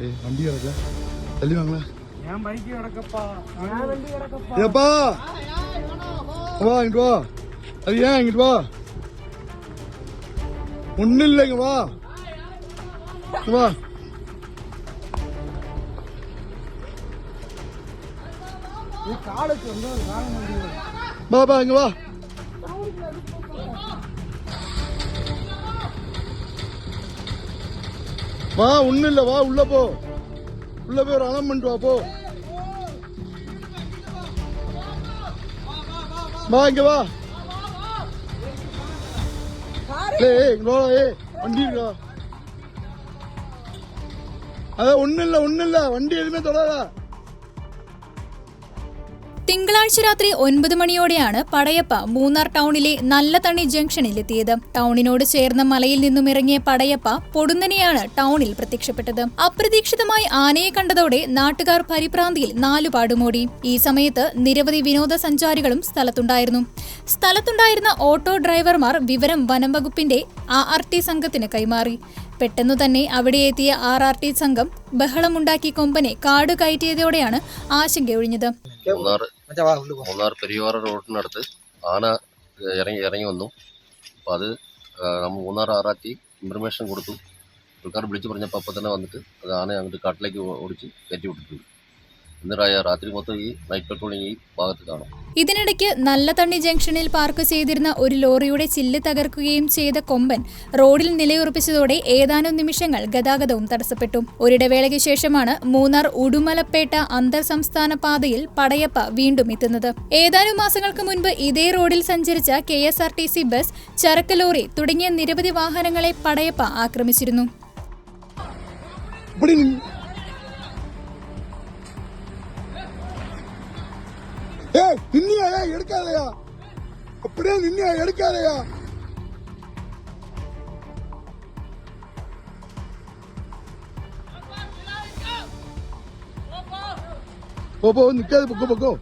ஏய் வண்டி கிடக்கல தள்ளி வாங்களா. என் பைக்கு கிடக்கப்பா என் வண்டி கிடக்கப்பா ஏப்பா. வா இங்கிட்டு வா. அது ஏன் இங்கிட்டு வா? ஒன்றும் இல்லைங்க வா. இங்க வா. நீ காலுக்கு வந்து. வா இங்க வா. வா ஒண்ணு இல்ல வா உள்ள போ. உள்ள போய் ஒரு அலம் பண்ணிட்டு வா போ. வா இங்க வா. ஏய் ஏய் வண்டி இருக்கா? அதான் ஒண்ணு இல்ல ஒண்ணு இல்ல வண்டி எதுவுமே தொடாதா തിങ്കളാഴ്ച രാത്രി ഒൻപത് മണിയോടെയാണ് പടയപ്പ മൂന്നാർ ടൗണിലെ നല്ലതണ്ണി ജംഗ്ഷനിലെത്തിയത്. ടൗണിനോട് ചേർന്ന മലയിൽ നിന്നും ഇറങ്ങിയ പടയപ്പ പൊടുന്നനെയാണ് ടൗണിൽ പ്രത്യക്ഷപ്പെട്ടത്. അപ്രതീക്ഷിതമായി ആനയെ കണ്ടതോടെ നാട്ടുകാർ പരിഭ്രാന്തിയിൽ നാലുപാടുമോടി ഈ സമയത്ത് നിരവധി വിനോദസഞ്ചാരികളും സ്ഥലത്തുണ്ടായിരുന്നു. സ്ഥലത്തുണ്ടായിരുന്ന ഓട്ടോ ഡ്രൈവർമാർ വിവരം വനം വകുപ്പിന്റെ ആർ ആർ ടി സംഘത്തിന് കൈമാറി. പെട്ടെന്നു തന്നെ അവിടെ എത്തിയ ആർ ആർ ടി സംഘം ബഹളമുണ്ടാക്കി കൊമ്പനെ കാട് കയറ്റിയതോടെയാണ് ആശങ്കയൊഴിഞ്ഞത് മൂന്നാർ മൂന്നാർ പെരിയോറ റോഡിനടുത്ത് ആന ഇറങ്ങി ഇറങ്ങി വന്നു. അപ്പോൾ അത് മൂന്നാർ ആറാത്തി ഇൻഫർമേഷൻ കൊടുത്തു. ആൾക്കാർ വിളിച്ചു പറഞ്ഞപ്പോൾ അപ്പോൾ തന്നെ വന്നിട്ട് അത് ആന അങ്ങോട്ട് കാട്ടിലേക്ക് ഓടിച്ച് കയറ്റി വിട്ടിട്ടുണ്ട്. രാത്രി മൊത്തം ഈ ബൈക്ക് പെട്രോളിങ് ഈ ഭാഗത്ത് കാണും. ഇതിനിടയ്ക്ക് നല്ലതണ്ണി ജംഗ്ഷനിൽ പാർക്ക് ചെയ്തിരുന്ന ഒരു ലോറിയുടെ ചില്ല് തകർക്കുകയും ചെയ്ത കൊമ്പൻ റോഡിൽ നിലയുറപ്പിച്ചതോടെ ഏതാനും നിമിഷങ്ങൾ ഗതാഗതവും തടസ്സപ്പെട്ടു. ഒരിടവേളയ്ക്ക് ശേഷമാണ് മൂന്നാർ ഉടുമലപ്പേട്ട അന്തർ സംസ്ഥാന പാതയിൽ പടയപ്പ വീണ്ടും എത്തുന്നത്. ഏതാനും മാസങ്ങൾക്ക് മുൻപ് ഇതേ റോഡിൽ സഞ്ചരിച്ച K S R T C bus ചരക്ക് ലോറി തുടങ്ങിയ നിരവധി വാഹനങ്ങളെ പടയപ്പ ആക്രമിച്ചിരുന്നു. ஏய் நின்னியா? எடுக்காதயா. அப்படியே நின்னியா? எடுக்காதயா. போ போ நிக்காது பக்கம் பக்கம்